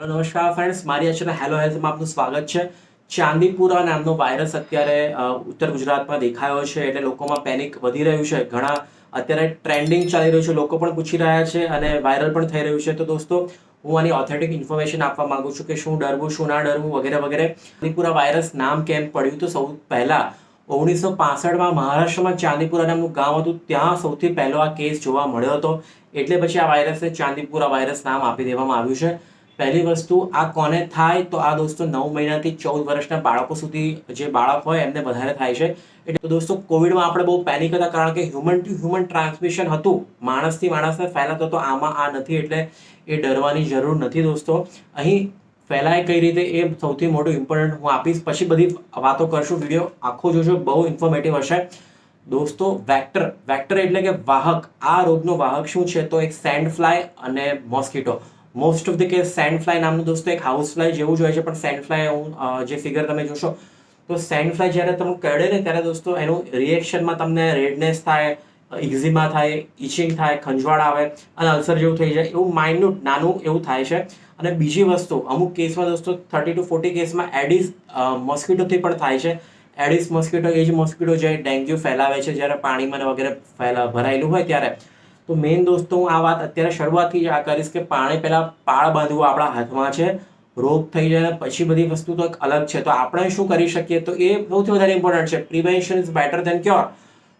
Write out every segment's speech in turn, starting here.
નમસ્કાર ફ્રેન્ડ્સ મારી આ ચેનલ હેલો હેલ્થમાં આપનું સ્વાગત છે. ચાંદીપુરા નામનો વાયરસ અત્યારે ઉત્તર ગુજરાતમાં દેખાયો છે એટલે લોકોમાં પેનિક વધી રહ્યું છે. ઘણા અત્યારે ટ્રેન્ડિંગ ચાલી રહ્યું છે. લોકો પણ પૂછી રહ્યા છે અને વાયરલ પણ થઈ રહ્યું છે. તો દોસ્તો, હું આની ઓથેન્ટિક ઇન્ફોર્મેશન આપવા માંગુ છું કે શું ડરવું, શું ના ડરવું વગેરે વગેરે. ચાંદીપુરા વાયરસ નામ કેમ પડ્યું? તો સૌ પહેલાં ઓગણીસો પાસઠમાં મહારાષ્ટ્રમાં ચાંદીપુરા નામનું ગામ હતું. ત્યાં સૌથી પહેલો આ કેસ જોવા મળ્યો હતો. એટલે પછી આ વાયરસને ચાંદીપુરા વાયરસ નામ આપી દેવામાં આવ્યું છે. પહેલી વસ્તુ, આ કોને થાય? તો આ દોસ્તો નવ મહિનાથી ચૌદ વર્ષના બાળકો સુધી જે બાળક હોય એમને વધારે થાય છે. એટલે દોસ્તો, કોવિડમાં આપણે બહુ પેનિક હતા કારણ કે હ્યુમન ટુ હ્યુમન ટ્રાન્સમિશન હતું. માણસથી માણસને ફેલાતો તો આમાં આ નથી. એટલે એ ડરવાની જરૂર નથી દોસ્તો. અહીં ફેલાય કઈ રીતે એ સૌથી મોટું ઇમ્પોર્ટન્ટ હું આપીશ. પછી બધી વાતો કરશું વીડિયો આખો જોજો, બહુ ઇન્ફોર્મેટિવ હશે. દોસ્તો વેક્ટર વેક્ટર એટલે કે વાહક. આ રોગનો વાહક શું છે? તો એક સેન્ડ ફ્લાય અને mosquito most of the case sand fly નામનું દોસ્તો એક હાઉસ ફ્લાય જેવું જ હોય છે, પણ સેન્ડ ફ્લાય હું જે ફિગર તમે જોશો, તો સેન્ડ ફ્લાય જ્યારે તમને કરડે ને ત્યારે દોસ્તો એનું રિએક્શનમાં તમને રેડનેસ થાય ઇક્ઝિમા થાય ઇચિંગ થાય, ખંજવાળ આવે, અને અલ્સર જેવું થઈ જાય, એવું માઇન્યુટ નાનું એવું થાય છે. અને બીજી વસ્તુ, અમુક કેસમાં દોસ્તો થર્ટી ટુ ફોર્ટી કેસમાં એડિસ મોસ્કીટોથી પણ થાય છે. એડિસ મોસ્કીટો એ જ મોસ્કીટો જે ડેન્ગ્યુ ફેલાવે છે, જ્યારે પાણીમાં વગેરે ફેલા, ભરાયેલું હોય ત્યારે. તો મેઇન દોસ્તો, હું આ વાત અત્યારે શરૂઆતથી જ આ કરીશ કે પાણી પહેલાં પાળ બાંધવું આપણા હાથમાં છે, રોગ થઈ જાય પછી બધી વસ્તુ તો અલગ છે. તો આપણે શું કરી શકીએ? તો એ સૌથી વધારે ઇમ્પોર્ટન્ટ છે. Prevention is better than cure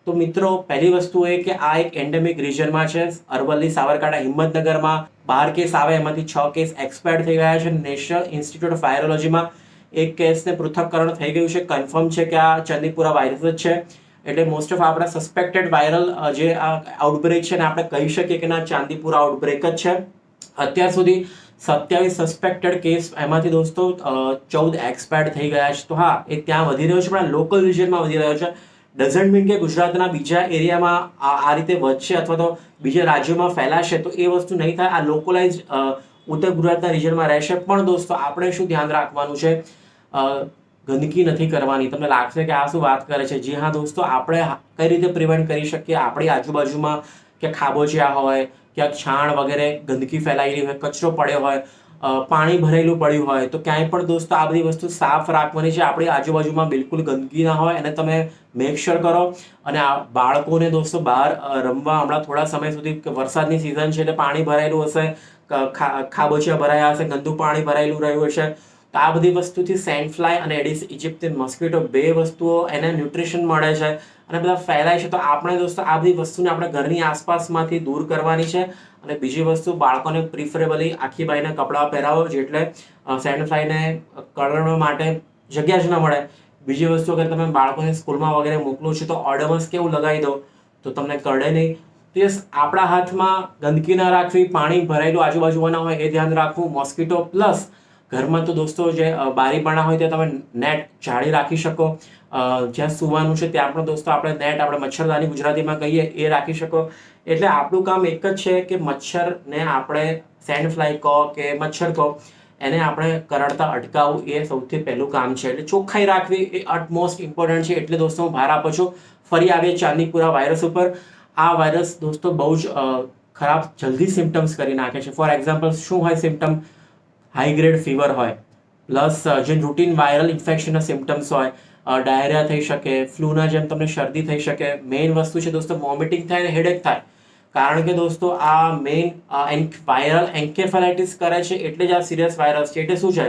તો મિત્રો, પહેલી વસ્તુ એ કે આ એક એન્ડેમિક રિજનમાં છે, અરવલ્લી, સાબરકાંઠા, હિંમતનગરમાં. બાર કેસ આવે, એમાંથી છ કેસ એક્સપાયર્ડ થઈ ગયા છે. નેશનલ ઇન્સ્ટિટ્યૂટ ઓફ વાયરોલોજીમાં એક કેસને પૃથ્થકરણ થઈ ગયું છે. કન્ફર્મ છે કે આ ચંદીપુરા વાયરસ જ છે. એટલે મોસ્ટ ઓફ આપણા સસ્પેક્ટેડ વાયરલ જે આ આઉટબ્રેક છે ને આપણે કહી શકીએ કે ના, ચાંદીપુરા આઉટબ્રેક જ છે. અત્યાર સુધી સત્યાવીસ સસ્પેક્ટેડ કેસ એમાંથી દોસ્તો ચૌદ એક્સપાયર્ડ થઈ ગયા છે. તો હા, એ ત્યાં વધી રહ્યો છે, પણ લોકલ રિજનમાં વધી રહ્યો છે. ડઝન્ટ મીન કે ગુજરાતના બીજા એરિયામાં આ રીતે વધશે અથવા તો બીજા રાજ્યોમાં ફેલાશે, તો એ વસ્તુ નહીં થાય. આ લોકલાઇઝ ઉત્તર ગુજરાતના રિજનમાં રહેશે. પણ દોસ્તો, આપણે શું ધ્યાન રાખવાનું છે? ગંદકી નથી કરવાની. તમને લાગશે કે આ શું વાત કરે છે? જી હા દોસ્તો, આપણે કઈ રીતે પ્રિવેન્ટ કરી શકીએ? આપણી આજુબાજુમાં કે ખાબોચિયા હોય, ક્યાંક છાણ વગેરે ગંદકી ફેલાયેલી હોય, કચરો પડ્યો હોય પાણી ભરેલું પડ્યું હોય, તો ક્યાંય પણ દોસ્તો આ બધી વસ્તુ સાફ રાખવાની છે. આપણી આજુબાજુમાં બિલકુલ ગંદકી ના હોય અને તમે મેક શ્યોર કરો. અને આ બાળકોને દોસ્તો બહાર રમવા હમણાં થોડા સમય સુધી વરસાદની સિઝન છે એટલે પાણી ભરાયેલું હશે ખાબોચિયા ભરાયા હશે, ગંદુ પાણી ભરાયેલું રહ્યું હશે. તો આ બધી વસ્તુથી સેન્ડ ફ્લાય અને એડિસ ઇજિપ્તિયન મોસ્કીટો બે વસ્તુઓ એને ન્યુટ્રિશન મળે છે. અને બધા ફેલાય છે. તો આપણે દોસ્તો આ બધી વસ્તુને આપણે ઘરની આસપાસમાંથી દૂર કરવાની છે. અને બીજી વસ્તુ, બાળકોને પ્રિફરેબલી આખી બાઈને કપડાં પહેરાવો જેટલે સેન્ડ ફ્લાયને કરડવા માટે જગ્યા જ ન મળે. બીજી વસ્તુ, અગર તમે બાળકોને સ્કૂલમાં વગેરે મોકલો છો, તો ઓડમસ કેવું લગાવી દો, તો તમને કરડે નહીં. તો યસ, આપણા હાથમાં ગંદકી ના રાખવી, પાણી ભરાયેલું આજુબાજુ ના હોય એ ધ્યાન રાખવું મોસ્કીટો પ્લસ ઘરમાં તો દોસ્તો જે બારીપણા હોય ત્યાં તમે નેટ જાળી રાખી શકો. જ્યાં સુવાનું છે ત્યાં પણ દોસ્તો આપણે નેટ આપણે મચ્છરદાની ગુજરાતીમાં કહીએ એ રાખી શકો. એટલે આપણું કામ એક જ છે કે મચ્છરને આપણે સેન્ડ ફ્લાય કહો કે મચ્છર કહો, એને આપણે કરડતા અટકાવવું એ સૌથી પહેલું કામ છે. એટલે ચોખ્ખાઈ રાખવી એ અટમોસ્ટ ઇમ્પોર્ટન્ટ છે. એટલે દોસ્તો હું ભાર આપું છું. ફરી આવીએ ચાંદીપુરા વાયરસ ઉપર. આ વાયરસ દોસ્તો બહુ જ ખરાબ જલ્દી સિમ્ટમ્સ કરી નાખે છે. ફોર એક્ઝામ્પલ શું હોય સિમ્ટમ હાઈ ગ્રેડ ફીવર હોય. પ્લસ જે રૂટીન વાયરલ ઇન્ફેક્શનના સિમ્ટમ્સ હોય ડાયરિયા થઈ શકે ફ્લૂના જેમ તમને શરદી થઈ શકે મેઇન વસ્તુ છે દોસ્તો વોમિટિંગ થાય અને હેડેક થાય. કારણ કે દોસ્તો આ મેઇન વાયરલ એન્કેફેલાઇટિસ કરે છે એટલે જ આ સિરિયસ વાયરસ છે. એટલે શું છે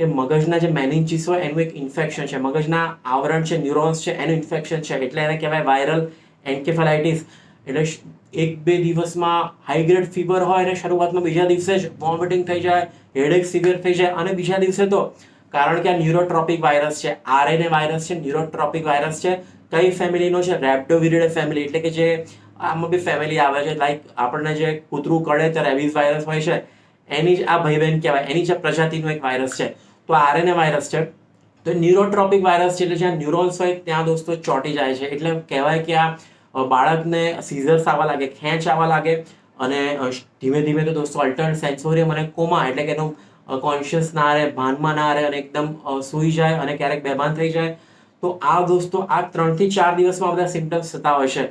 કે મગજના જે મેનિન્ચિસ હોય એનું એક ઇન્ફેક્શન છે. મગજના આવરણ છે ન્યુરોન્સ છે, એનું ઇન્ફેક્શન છે. એટલે એને કહેવાય વાયરલ એન્કેફેલાઇટિસ એટલે એક બે દિવસમાં હાઈ ગ્રેડ ફીવર હોય અને શરૂઆતમાં બીજા દિવસે જ વોમિટિંગ થઈ જાય હેડેક સિવિયર થઈ જાય અને બીજા દિવસે તો કારણ કે આ ન્યુરોટ્રોપિક વાયરસ છે આરએનએ વાયરસ છે ન્યુરોટ્રોપિક વાયરસ છે, કઈ ફેમિલીનો છે? રેપ્ડોવિરિડે ફેમિલી એટલે કે જે આમાં બી ફેમિલી આવે છે લાઈક આપણને જે કૂતરું કળે તો રેબીઝ વાયરસ હોય છે. એની જ આ ભાઈ બહેન કહેવાય, એની જ પ્રજાતિનો એક વાયરસ છે. તો આરએનએ વાયરસ છે. તો ન્યુરોટ્રોપિક વાયરસ છે, એટલે જ્યાં ન્યુરોન્સ હોય ત્યાં દોસ્તો ચોંટી જાય છે. એટલે કહેવાય કે આ બાળકને સીઝર્સ આવવા લાગે, ખેંચ આવવા લાગે અને ધીમે ધીમે તો દોસ્તો અલ્ટર્ન સેન્સોરિયમ અને કોમા એટલે કે એનું કોન્શિયસ ના રહે, ભાનમાં ના રહે અને એકદમ સૂઈ જાય અને ક્યારેક બેભાન થઈ જાય. તો આ દોસ્તો આ ત્રણથી ચાર દિવસમાં બધા સિમ્ટમ્સ થતા હોય છે.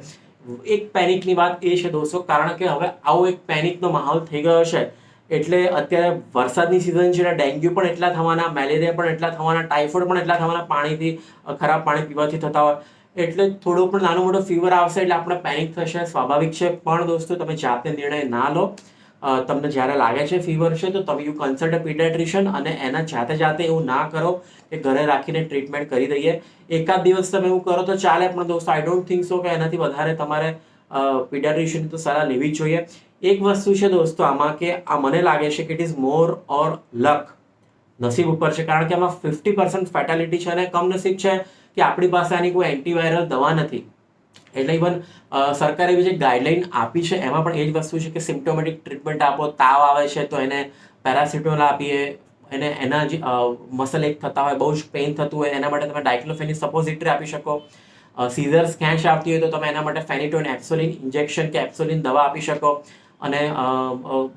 એક પેનિકની વાત એ છે દોસ્તો, કારણ કે હવે આવો એક પેનિકનો માહોલ થઈ ગયો છે. એટલે અત્યારે વરસાદની સિઝન છે એટલે ડેન્ગ્યુ પણ એટલા થવાના, મેલેરિયા પણ એટલા થવાના ટાઇફોઇડ પણ એટલા થવાના, પાણીથી ખરાબ પાણી પીવાથી થતા હોય. એટલે થોડો પણ નાનો મોટો ફીવર આવશે એટલે આપણે પેનિક થશે. સ્વાભાવિક છે. પણ દોસ્તો, તમે જાતે નિર્ણય ના લો. તમને જ્યારે લાગે છે ફીવર છે, તો તમે યુ કન્સલ્ટ અ પીડિયાટ્રિશિયન અને એના જાતે જાતે એવું ના કરો કે ઘરે રાખીને ટ્રીટમેન્ટ કરી દઈએ. એકાદ દિવસ તમે એવું કરો તો ચાલે, પણ દોસ્તો આઈ ડોન્ટ થિંક સો કે એનાથી વધારે તમારે પીડિયાટ્રિશિયનની તો સલાહ લેવી જોઈએ. એક વસ્તુ છે દોસ્તો આમાં કે આ મને લાગે છે કે it is more or luck નસીબ ઉપર છે. કારણ કે આમાં ફિફ્ટી પર્સન્ટ ફેટાલિટી છે અને કમનસીબ છે. કે આપણી પાસે આની કોઈ એન્ટીવાયરલ દવા નથી. એટલે ઇવન સરકારે એવી જે ગાઈડલાઈન આપી છે, એમાં પણ એ જ વસ્તુ છે કે સિમ્ટોમેટિક ટ્રીટમેન્ટ આપો, તાવ આવે છે તો એને પેરાસિટોલ આપીએ, એને એના જે મસલ એક થતા હોય, બહુ જ પેઇન થતું હોય, એના માટે તમે ડાયક્લોફેનિક સપોઝિટરી આપી શકો. સીઝર સ્કેશ આવતી હોય તો તમે એના માટે ફેનિટોન એપ્સોલિન ઇન્જેક્શન કે એપ્સોલિન દવા આપી શકો. અને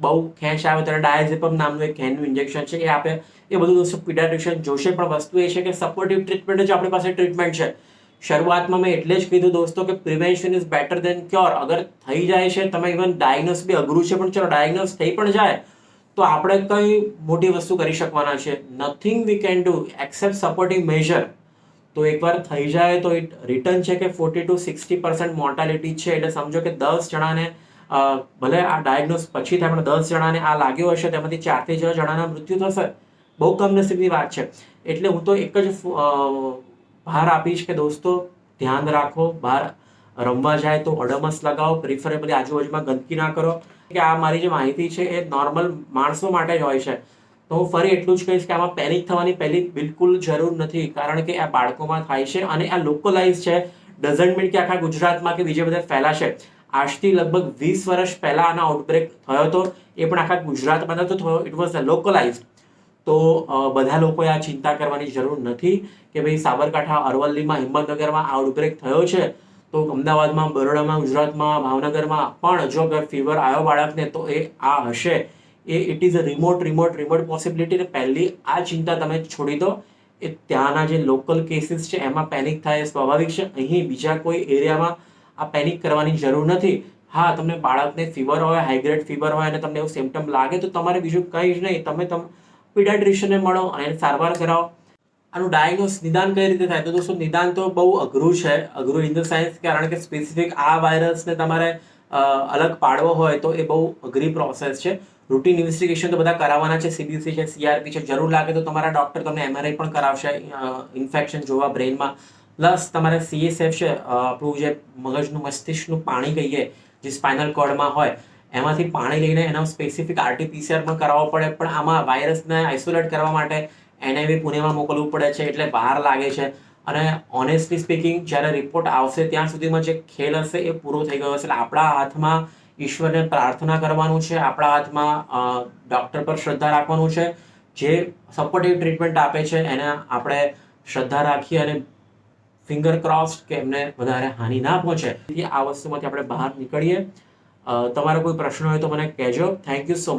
બહુ ખેંચ આવે ત્યારે ડાયઝેપમ નામનું એક ખેનનું ઇન્જેક્શન છે એ આપે એ બધું દોસ્તો પીડિયાટ્રિશિયન જોશે, પણ વસ્તુ એ છે કે સપોર્ટિવ ટ્રીટમેન્ટ જ આપણી પાસે ટ્રીટમેન્ટ છે. શરૂઆતમાં મેં એટલે જ કીધું દોસ્તો કે prevention is better than cure અગર થઈ જાય છે, તમે ઇવન ડાયગ્નોસ બી અઘરું છે, પણ ચલો ડાયગ્નોસ થઈ પણ જાય, તો આપણે કઈ મોટી વસ્તુ કરી શકવાના છે. Nothing we can do except supportive measure તો એકવાર થઈ જાય તો ઇટ રિટર્ન છે કે forty to sixty percent mortality છે. એટલે સમજો કે દસ જણાને ભલે આ ડાયગ્નોસ પછી તેમણે દસ જણાને આ લાગ્યો હશે, તેમાંથી ચારથી છ જણાના મૃત્યુ થશે. બહુ કમનસીબની વાત છે. એટલે હું તો એક જ ભાર આપીશ કે દોસ્તો, ધ્યાન રાખો, બહાર રમવા જાય તો અડમસ લગાવો પ્રિફરેબલી આજુબાજુમાં ગંદકી ના કરો. કે આ મારી જે માહિતી છે એ નોર્મલ માણસો માટે જ હોય છે. તો હું ફરી એટલું જ કહીશ કે આમાં પેનિક થવાની પહેલી બિલકુલ જરૂર નથી, કારણ કે આ બાળકોમાં થાય છે અને આ લોકલાઇઝ છે. ડઝન્ટ મીન કે આખા ગુજરાતમાં કે બીજે બધા ફેલાશે. આજથી લગભગ વીસ વર્ષ પહેલાં આનો આઉટબ્રેક થયો હતો. એ પણ આખા ગુજરાતમાં નહોતો થયો. ઇટ વોઝ લોકલાઇઝ તો બધા લોકોએ આ ચિંતા કરવાની જરૂર નથી કે ભાઈ સાબરકાંઠા, અરવલ્લીમાં, હિંમતનગરમાં આઉટબ્રેક થયો છે. તો અમદાવાદમાં, બરોડામાં, ગુજરાતમાં, ભાવનગરમાં પણ જો અગર ફીવર આવ્યો બાળકને તો એ આ હશે. એ it is a remote remote remote possibility પહેલી આ ચિંતા તમે છોડી દો. એ ત્યાંના જે લોકલ કેસીસ છે, એમાં પેનિક થાય એ સ્વાભાવિક છે. અહીં બીજા કોઈ એરિયામાં આ પેનિક કરવાની જરૂર નથી. હા, તમને બાળકને ફીવર હોય હાઈગ્રેડ ફીવર હોય અને તમને એવું સિમ્ટમ લાગે, તો તમારે બીજું કંઈ જ નહીં. તમે તમ પીડિયાટ્રિશિયનને મળો અને સારવાર કરાવો. આનું ડાયગ્નોસ નિદાન કઈ રીતે થાય? તો દોસ્તો, નિદાન તો બહુ અઘરું છે. અઘરું ઇન ધ સેન્સ કારણ કે સ્પેસિફિક આ વાયરસને તમારે અલગ પાડવો હોય, તો એ બહુ અઘરી પ્રોસેસ છે. રૂટીન ઇન્વેસ્ટિગેશન તો બધા કરાવવાના છે. સીબીસી છે સીઆરપી છે. જરૂર લાગે તો તમારા ડૉક્ટર તમને એમઆરઆઈ પણ કરાવશે. ઇન્ફેક્શન જોવા બ્રેઇનમાં પ્લસ તમારે સીએસએફ છે આપણું જે મગજનું મસ્તિષ્કનું પાણી કહીએ, જે સ્પાઇનલ કોર્ડમાં હોય, એમાંથી પાણી લઈને એનો સ્પેસિફિક આરટીપીસીઆર પણ કરાવવો પડે. પણ આમાં વાયરસને આઇસોલેટ કરવા માટે એને બી પુણેમાં મોકલવું પડે છે, એટલે બહાર લાગે છે. અને ઓનેસ્ટલી સ્પીકિંગ જ્યારે રિપોર્ટ આવશે, ત્યાં સુધીમાં જે ખેલ હશે, એ પૂરો થઈ ગયો હશે. એટલે આપણા હાથમાં ઈશ્વરને પ્રાર્થના કરવાનું છે, આપણા હાથમાં ડૉક્ટર પર શ્રદ્ધા રાખવાનું છે. જે સપોર્ટિવ ટ્રીટમેન્ટ આપે છે, એને આપણે શ્રદ્ધા રાખી અને ફિંગર ક્રોસ કે એમને વધારે હાનિ ના પહોંચે. આ વસ્તુમાંથી આપણે બહાર નીકળીએ. તમારો કોઈ પ્રશ્ન હોય તો મને કહેજો. Thank you so much